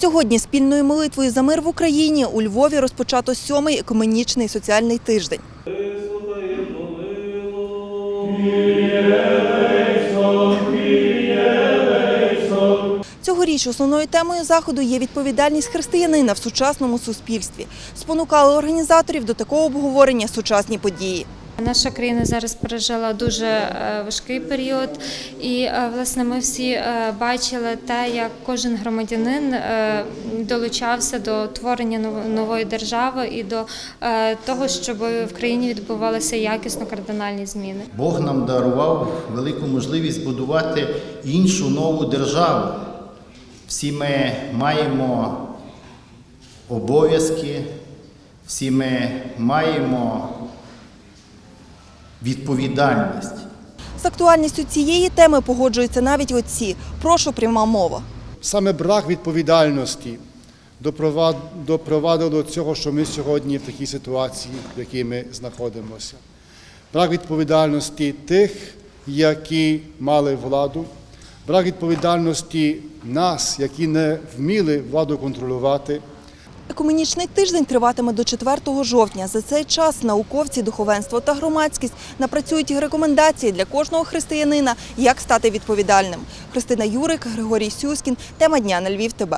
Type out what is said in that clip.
Сьогодні спільною молитвою за мир в Україні у Львові розпочато сьомий екуменічний соціальний тиждень. Цьогоріч основною темою заходу є відповідальність християнина в сучасному суспільстві. Спонукали організаторів до такого обговорення сучасні події. Наша країна зараз пережила дуже е, важкий період, і е, власне ми всі е, бачили те, як кожен громадянин долучався до творення нової держави і до того, щоб в країні відбувалися якісно кардинальні зміни. Бог нам дарував велику можливість будувати іншу нову державу. Всі ми маємо обов'язки, всі ми маємо відповідальність. З актуальністю цієї теми погоджуються навіть отці. Прошу пряма мова. Саме брак відповідальності допровад- допровадив до цього, що ми сьогодні в такій ситуації, в якій ми знаходимося. Брак відповідальності тих, які мали владу, брак відповідальності нас, які не вміли владу контролювати. Екуменічний тиждень триватиме до 4 жовтня. За цей час науковці, духовенство та громадськість напрацюють рекомендації для кожного християнина, як стати відповідальним. Христина Юрик, Григорій Сюскін. Тема дня на Львів. ТБ.